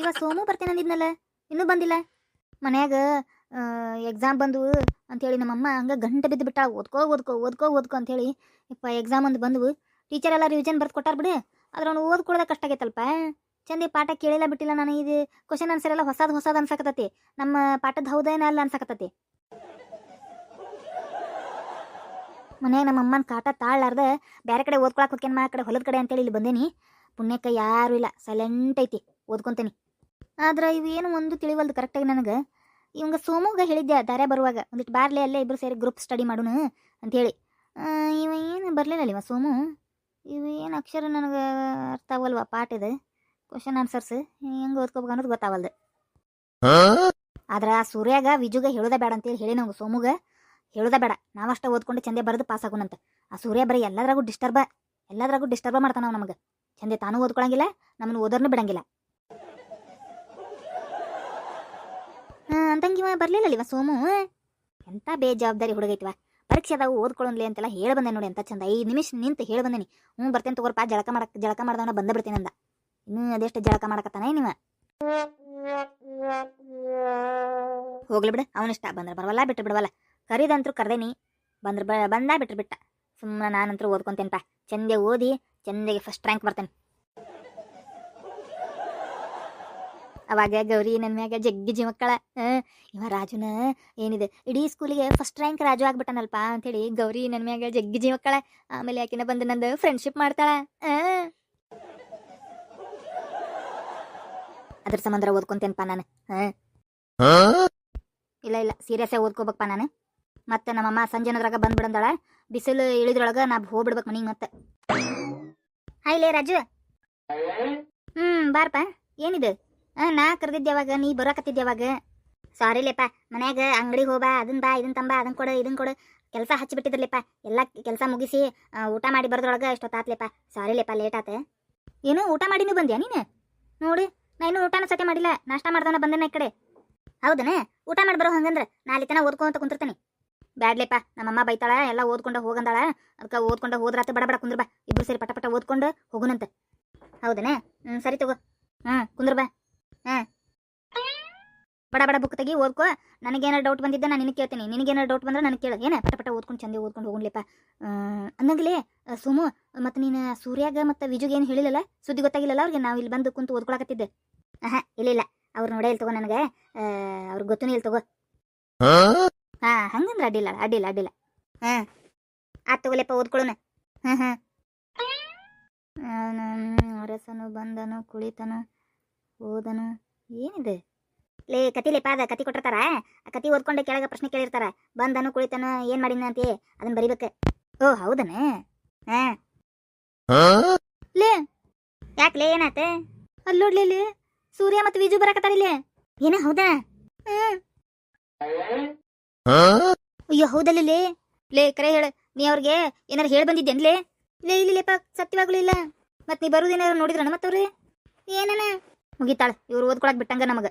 ಇವ ಸೋಮು ಬರ್ತೇನೆ ಅಂದಿದ್ನಲ್ಲ ಇನ್ನೂ ಬಂದಿಲ್ಲ. ಮನ್ಯಾಗ ಎಕ್ಸಾಮ್ ಬಂದು ಅಂತೇಳಿ ನಮ್ಮಮ್ಮ ಹಂಗೆ ಗಂಟೆ ಬಿದ್ದು ಬಿಟ್ಟ, ಓದ್ಕೋ ಓದ್ಕೋ ಓದ್ಕೋ ಓದ್ಕೋ ಅಂತೇಳಿ ಇಪ್ಪ ಎಕ್ಸಾಮ್ ಒಂದು ಬಂದವು. ಟೀಚರ್ ಎಲ್ಲ ರಿವಿಷನ್ ಬರ್ದು ಕೊಟ್ಟಾರ ಬಿಡು. ಆದ್ರೆ ಅವ್ನು ಓದ್ಕೊಳ್ಳೋದ ಕಷ್ಟ ಆಗೈತಲ್ಪ. ಚಂದಿ ಪಾಠ ಕೇಳಿಲ್ಲ ಬಿಟ್ಟಿಲ್ಲ ನಾನು ಇದು ಕ್ವಶನ್ ಆನ್ಸರ್ ಎಲ್ಲ ಹೊಸದು ಹೊಸದು ಅನ್ಸಕತ್ತತಿ. ನಮ್ಮ ಪಾಠದ ಹೌದೇನ ಅಲ್ಲ ಅನ್ಸಕತ್ತತಿ. ಮನ್ಯಾಗ ನಮ್ಮ ಅಮ್ಮನ ಕಾಟ ತಾಳ್ಲಾರ್ದ ಬೇರೆ ಕಡೆ ಓದ್ಕೊಳಕ್ ಹೋಗ್ಯನ್ ಮಾ ಕಡೆ ಹೊಲದ ಕಡೆ ಅಂತೇಳಿ ಇಲ್ಲಿ ಬಂದೇನಿ. ಪುಣ್ಯಕ್ಕ ಯಾರೂ ಇಲ್ಲ. ಸೈಲೆಂಟ್ ಐತಿ. ಓದ್ಕೊಂತೇನಿ. ಆದ್ರೆ ಇವೇನು ಒಂದು ತಿಳಿವಲ್ದು ಕರೆಕ್ಟಾಗಿ ನನಗೆ. ಇವಂಗ ಸೋಮುಗ ಹೇಳಿದ್ದೆ ದಾರೆ ಬರುವಾಗ ಒಂದಿಟ್ಟು ಬಾರ್ಲೆ ಅಲ್ಲೇ ಇಬ್ರು ಸೇರಿ ಗ್ರೂಪ್ ಸ್ಟಡಿ ಮಾಡೋಣ ಅಂಥೇಳಿ ಆ, ಇವ ಏನು ಬರಲಿಲ್ಲ ಇವ ಸೋಮು? ಇವು ಏನು ಅಕ್ಷರ ನನಗೆ ಅರ್ಥ ಆಗಲ್ವ ಪಾಠ ಇದೆ? ಕ್ವಶನ್ ಆನ್ಸರ್ಸ್ ಹೆಂಗೆ ಓದ್ಕೋಬೇಕು ಅನ್ನೋದು ಗೊತ್ತಾವಲ್ದು. ಆದ್ರೆ ಆ ಸೂರ್ಯಾಗ ವಿಜುಗ ಹೇಳೋದ ಬೇಡ ಅಂತೇಳಿ ಹೇಳಿ ನಾವು ಸೋಮುಗ. ಹೇಳೋದ ಬೇಡ ನಾವಷ್ಟ ಓದ್ಕೊಂಡು ಚಂದೆ ಬರೆದು ಪಾಸ್ ಆಗೋಣಂತ ಆ ಸೂರ್ಯ ಬರೀ ಎಲ್ಲದ್ರಾಗೂ ಡಿಸ್ಟರ್ಬ ಎಲ್ಲದ್ರಾಗೂ ಡಿಸ್ಟರ್ಬ ಮಾಡ್ತಾನ ನಮಗೆ. ಚಂದೆ ತಾನೂ ಓದ್ಕೊಳಂಗಿಲ್ಲ ನಮ್ಮನ್ನು ಓದೋರ್ನು ಬಿಡಂಗಿಲ್ಲ. ಅಂತಂಗಿವ ಬರಲಿಲ್ಲ ಇವ ಸೋಮು? ಎಂಥ ಬೇಜವಾಬ್ದಾರಿ ಹುಡುಗೈತಿವ. ಪರೀಕ್ಷೆ ಅದಾವು ಓದ್ಕೊಳ್ಳೋನ್ಲಿ ಅಂತೆಲ್ಲ ಹೇಳ ಬಂದೆ ನೋಡಿ ಅಂತ ಚಂದ. ಐದು ನಿಮಿಷ ನಿಂತು ಹೇಳ ಬಂದೇನಿ. ಹ್ಞೂ, ಬರ್ತೇನೆ ತಗೋರಪ್ಪ ಜಳಕ ಮಾಡಕ್ ಜಳಕ ಮಾಡ್ದವನ ಬಂದ ಬಿಡ್ತೀನಿ ಅಂದ. ಇನ್ನೂ ಅದೆಷ್ಟು ಜಳಕ ಮಾಡಕತ್ತಾನೆ ನೀವ ಹೋಗ್ಲಿ ಬಿಡು ಅವನಿಷ್ಟ ಬಂದ್ರೆ ಬರವಲ್ಲ ಬಿಟ್ಟು ಬಿಡವಲ್ಲ. ಕರೀದಂತರೂ ಕರ್ದೇನಿ, ಬಂದ್ರೆ ಬ, ಬಂದ ಬಿಟ್ರು ಬಿಟ್ಟ. ಸುಮ್ಮನೆ ನಾನಂತರೂ ಪಾ ಚಂದೆ ಓದಿ, ಚಂದಗೆ ಫಸ್ಟ್ ರ್ಯಾಂಕ್ ಬರ್ತೇನೆ. ಅವಾಗ ಗೌರಿ ನನ್ನ ಮ್ಯಾಗ ಜಗ್ಗಿ ಜಿಮಕ್ಕಳ ಇವ ರಾಜುನ ಏನಿದೆ ಇಡೀ ಸ್ಕೂಲಿಗೆ ಫಸ್ಟ್ ರ್ಯಾಂಕ್ ರಾಜು ಆಗ್ಬಿಟ್ಟನಲ್ಪ? ಅಂತೇಳಿ ಗೌರಿ ನನ್ನ ಮ್ಯಾಗ ಜಗ್ಗಿ ಜಿಮಕ್ಕಳ ಆಮೇಲೆ ಯಾಕಿನ ಬಂದು ನಂದು ಫ್ರೆಂಡ್ಶಿಪ್ ಮಾಡ್ತಾಳ. ಅದ್ರ ಸಂಬಂಧ ಓದ್ಕೊಂತೇನಪ್ಪ ನಾನು ಇಲ್ಲ ಇಲ್ಲ ಸೀರಿಯಸ್ಸೇ ಓದ್ಕೋಬೇಕಪ್ಪ ನಾನು. ಮತ್ತೆ ನಮ್ಮಮ್ಮ ಸಂಜೆನದ್ರಾಗ ಬಂದ್ಬಿಡಂದಾಳ ಬಿಸಿಲು ಇಳಿದ್ರೊಳಗ ನಾ ಹೋಗ್ಬಿಡ್ಬೇಕು ಮನಿಗೆ ಮತ್ತೆ. ಹಾಯ್ ಲೇ ರಾಜು. ಹ್ಮ್ ಬಾರಪ್ಪ ಏನಿದು? ಆ, ನಾ ಕರೆದಿದ್ದೆ ಯಾವಾಗ? ನೀ ಬರೋಕತ್ತಿದ್ದೆ ಯಾವಾಗ? ಸಾರಿ ಲೇಪ ಮನ್ಯಾಗ ಅಂಗಡಿಗೆ ಹೋಬಾ ಅದನ್ನ ಬಾ ಇದನ್ ತಂಬಾ ಅದನ್ನ ಕೊಡು ಇದನ್ನ ಕೊಡು. ಕೆಲಸ ಹಚ್ಚಿಬಿಟ್ಟಿದ್ರಲ್ಲಪ್ಪ ಎಲ್ಲ ಕೆಲಸ ಮುಗಿಸಿ ಊಟ ಮಾಡಿ ಬರೋದ್ರೊಳಗೆ ಎಷ್ಟೊತ್ತಾತ್ಲೆಪ್ಪ ಸಾರಿ ಲೇಪ ಲೇಟ್ ಆತ. ಏನು ಊಟ ಮಾಡಿನೂ ಬಂದ್ಯಾ ನೀನು? ನೋಡಿ ನಾ ಇನ್ನೂ ಊಟನ ಸತ್ಯ ಮಾಡಿಲ್ಲ ನಾಷ್ಟ ಮಾಡ್ದವನ ಬಂದನ ಈ ಕಡೆ. ಹೌದನೇ? ಊಟ ಮಾಡಿ ಬರೋ ಹಂಗಂದ್ರೆ ನಾಳೆ ತನ ಓದ್ಕೊಂತ ಕುಂತಿರ್ತೀನಿ. ಬ್ಯಾಡ್ಲೇಪ್ಪ ನಮ್ಮಮ್ಮ ಬೈತಾಳ ಎಲ್ಲ ಓದ್ಕೊಂಡು ಹೋಗಂದಾಳ. ಅದಕ್ಕೆ ಓದ್ಕೊಂಡು ಹೋದ್ರಾತ ಬಡ ಬಡ ಕುಂದ್ರ ಬಾ ಇಬ್ರು ಸೇರಿ ಪಟ ಪಟ ಓದ್ಕೊಂಡು ಹೋಗುನಂತ. ಹೌದನೇ? ಹ್ಞೂ ಸರಿ ತಗೋ. ಹ್ಞೂ ಕುಂದ್ರ ಬಾ ಹಾಂ. ಬಡ ಬಡ ಬುಕ್ ತೆಗಿ ಓದ್ಕೋ. ನನಗೇನಾರು ಡೌಟ್ ಬಂದಿದ್ದೆ ನಾನು ನಿನಗೆ ಕೇಳ್ತೀನಿ. ನಿನಗೇನಾರು ಡೌಟ್ ಬಂದ್ರೆ ನನಗೆ ಕೇಳು. ಏನ? ಪಟ ಪಟ ಓದ್ಕೊಂಡು ಚಂದ ಓದ್ಕೊಂಡು ಹೋಗ್ಲಿಪ್ಪ ಅನ್ನಂಗಿಲೇ ಸುಮು ಮತ್ತು ನೀನು ಸೂರ್ಯಾಗ ಮತ್ತು ವಿಜುಗೆ ಏನು ಹೇಳಿಲ್ಲಲ್ಲ ಸುದ್ದಿ ಗೊತ್ತಾಗಿಲ್ಲಲ್ಲ ಅವ್ರಿಗೆ? ನಾವು ಇಲ್ಲಿ ಬಂದು ಕುಂತು ಓದ್ಕೊಳಕತ್ತಿದ್ದೆ. ಆಹಾ ಇಲ್ಲ ಇಲ್ಲ. ಅವ್ರು ನೋಡೇ ಇಲ್ಲಿ ತಗೋ ನನಗೆ. ಅವ್ರಿಗೆ ಗೊತ್ತೂ ಇಲ್ಲ ತಗೋ. ಹಾ? ಹಂಗಂದ್ರೆ ಅಡ್ಡಿಲ್ಲ ಅಡ್ಡಿಲ್ಲ ಅಡ್ಡಿಲ್ಲ. ಹಾ. ಆ ತಗೋಲೆಪ್ಪ ಓದ್ಕೊಳ್ಳೋಣ ಹಾ ಹಾ ಅರಸನು ಬಂದನು ಕುಳಿತನು. ಓದನು? ಏನಿದೆ? ಲೇ ಕತಿಲೆ ಪಾದ ಕತಿ ಕೊಟ್ಟಿರ್ತಾರ. ಆ ಕತಿ ಓದ್ಕೊಂಡೆ ಕೆಳಗೆ ಪ್ರಶ್ನೆ ಕೇಳಿರ್ತಾರ. ಬಂದನು ಕುಳಿತನು ಏನ್ ಮಾಡಿನ ಅಂತೆ ಅದನ್ನ ಬರಿಬೇಕು. ಓ ಹೌದನ? ಹಾ. ಲೇ. ಯಾಕೆ ಲೇ ಏನಾತ? ಅಲ್ಲಿ ನೋಡ್ಲಿ ಇಲ್ಲಿ ಸೂರ್ಯ ಮತ್ತು ವಿಜು ಬರಕತ್ತಾರ ಇಲ್ಲಿ. ಏನ ಹೌದಾ? ಹ್ಮ್ ಅಯ್ಯೋ ಹೌದಲ್ಲ ಲೇ. ಲೇ ಕರೆ ಹೇಳ. ನೀ ಅವ್ರಿಗೆ ಏನಾರು ಹೇಳಿ ಬಂದಿದ್ದೇನ್ಲೇ ಲೇ? ಇಲ್ಲಿ ಲೇಪ ಸತ್ಯವಾಗ್ಲೂ ಇಲ್ಲ. ಮತ್ತೆ ನೀ ಬರುದೇನಾರು ನೋಡಿದ್ರಣ ಮತ್ತವ್ರಿ? ಏನನ? ಮುಗಿತಾಳ. ಇವ್ರು ಓದ್ಕೊಳಕ್ ಬಿಟ್ಟಂಗ ನಮಗ.